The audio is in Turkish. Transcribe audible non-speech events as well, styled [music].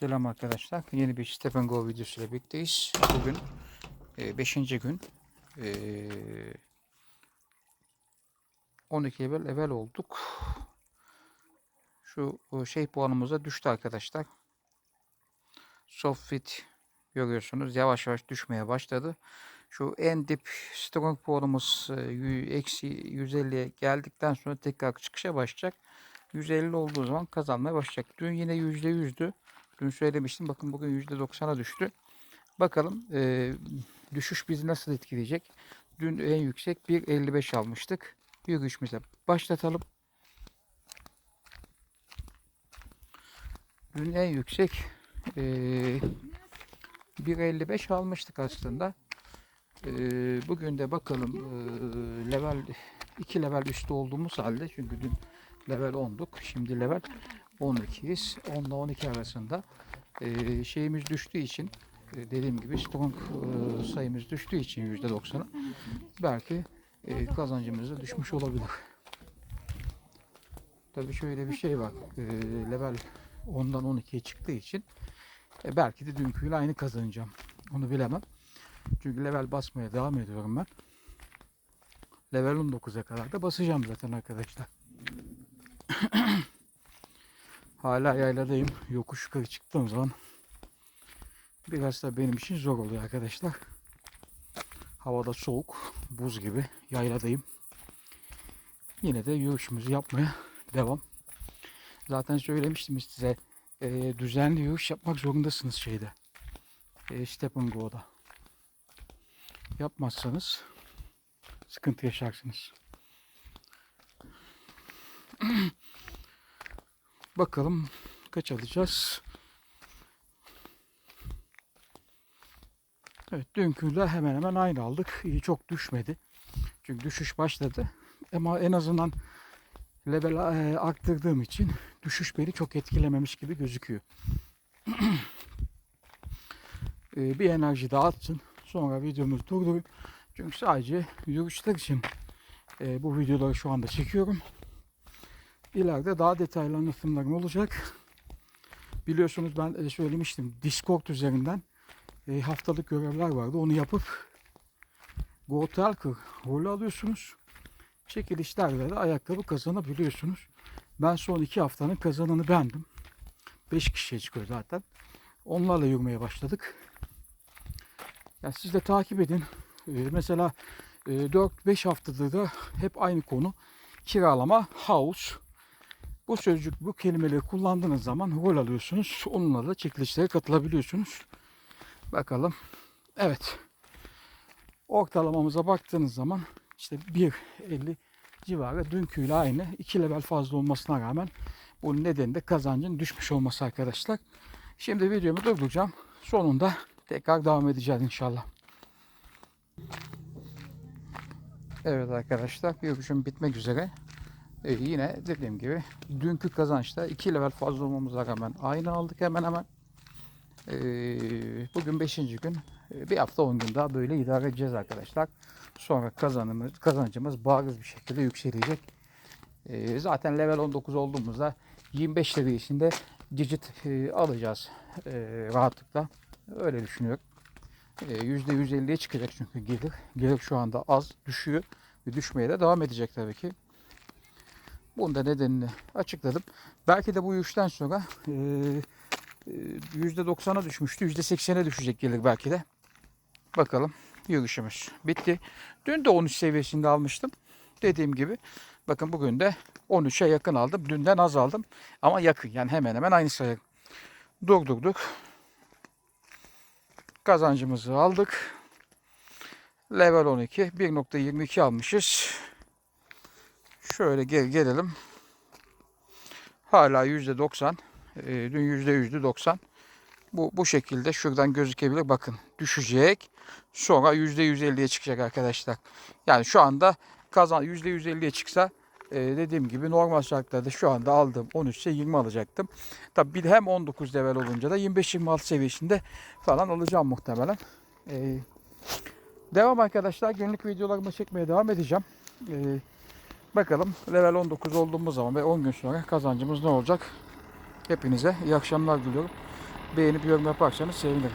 Selam arkadaşlar. Yeni bir Step Go videosu ile birlikteyiz. Bugün 5. gün. E, 12 level level olduk. Şu şey puanımıza düştü arkadaşlar. Softfit görüyorsunuz yavaş yavaş düşmeye başladı. Şu en dip strong puanımız e, eksi 150'ye geldikten sonra tekrar çıkışa başlayacak. 150 olduğu zaman kazanmaya başlayacak. Dün yine %100'dü. Dün söylemiştim. Bakın bugün %90'a düştü. Bakalım e, düşüş bizi nasıl etkileyecek? Dün en yüksek 1.55 almıştık. Yürüyüşümüze başlatalım. Dün en yüksek e, 1.55 almıştık aslında. E, bugün de bakalım e, level 2 level üstü olduğumuz halde çünkü dün level 10'duk. Şimdi level 12'yiz. 10 ile 12 arasında e, şeyimiz düştüğü için e, dediğim gibi strong e, sayımız düştüğü için %90'a belki e, kazancımız da düşmüş olabilir. Tabii şöyle bir şey var. E, level 10'dan 12'ye çıktığı için e, belki de dünküyle aynı kazanacağım. Onu bilemem. Çünkü level basmaya devam ediyorum ben. Level 19'a kadar da basacağım zaten arkadaşlar. Hala yayladayım. Yokuş yukarı çıktığım zaman biraz da benim için zor oluyor arkadaşlar. Havada soğuk, buz gibi yayladayım. Yine de yürüyüşümüzü yapmaya devam. Zaten söylemiştim size e, düzenli yürüyüş yapmak zorundasınız şeyde. E, Step and Go'da. Yapmazsanız sıkıntı yaşarsınız. Bakalım kaç alacağız. Evet dünküyle hemen hemen aynı aldık. İyi çok düşmedi. Çünkü düşüş başladı. Ama en azından level e, arttırdığım için düşüş beni çok etkilememiş gibi gözüküyor. [clears throat] E, bir enerji dağıtsın. Sonra videomuzu durdurayım. Çünkü sadece yürüyüşler için e, bu videoları şu anda çekiyorum. İleride daha detaylı anlatımlarım olacak. Biliyorsunuz ben e, söylemiştim Discord üzerinden e, haftalık görevler vardı. Onu yapıp Go Talker rolü alıyorsunuz. Çekilişlerde de ayakkabı kazanabiliyorsunuz. Ben son iki haftanın kazananı bendim. 5 kişiye çıkıyor zaten. Onlarla yürümeye başladık. Ya siz de takip edin. E, mesela e, 4-5 haftadır da hep aynı konu. Kiralama, house, bu sözcük, bu kelimeleri kullandığınız zaman rol alıyorsunuz. Onunla da çekilişlere katılabiliyorsunuz. Bakalım. Evet. Ortalamamıza baktığınız zaman işte 1.50 civarı dünküyle aynı. 2 level fazla olmasına rağmen bunun nedeni de kazancın düşmüş olması arkadaşlar. Şimdi videomu durduracağım. Sonunda tekrar devam edeceğiz inşallah. Evet arkadaşlar yürüyüşüm bitmek üzere. Ee, yine dediğim gibi dünkü kazançta 2 level fazla olmamıza rağmen aynı aldık hemen hemen. Ee, bugün 5. gün. Ee, bir hafta 10 gün daha böyle idare edeceğiz arkadaşlar. Sonra kazanımız, kazancımız bariz bir şekilde yükselecek. Ee, zaten level 19 olduğumuzda 25 seviyesinde digit e, alacağız e, rahatlıkla. Öyle düşünüyorum. E, %150'ye çıkacak çünkü gelir. Gelir şu anda az düşüyor. Düşmeye de devam edecek tabii ki. Bunun da nedenini açıkladım. Belki de bu yürüyüşten sonra e, e, %90'a düşmüştü. %80'e düşecek gelir belki de. Bakalım yürüyüşümüz bitti. Dün de 13 seviyesinde almıştım. Dediğim gibi bakın bugün de 13'e yakın aldım. Dünden az aldım. Ama yakın yani hemen hemen aynı sayı. Durdurduk. Kazancımızı aldık. Level 12 1.22 almışız. Şöyle gel gelelim. Hala yüzde 90. dün yüzde yüzdü 90. Bu, bu şekilde şuradan gözükebilir. Bakın düşecek. Sonra yüzde 150'ye çıkacak arkadaşlar. Yani şu anda kazan yüzde 150'ye çıksa e, dediğim gibi normal şartlarda şu anda aldığım 13 ise 20 alacaktım. Tabi bir hem 19 level olunca da 25-26 seviyesinde falan alacağım muhtemelen. E, devam arkadaşlar. Günlük videolarımı çekmeye devam edeceğim. E, Bakalım level 19 olduğumuz zaman ve 10 gün sonra kazancımız ne olacak? Hepinize iyi akşamlar diliyorum. beğenip yorum yaparsanız sevinirim.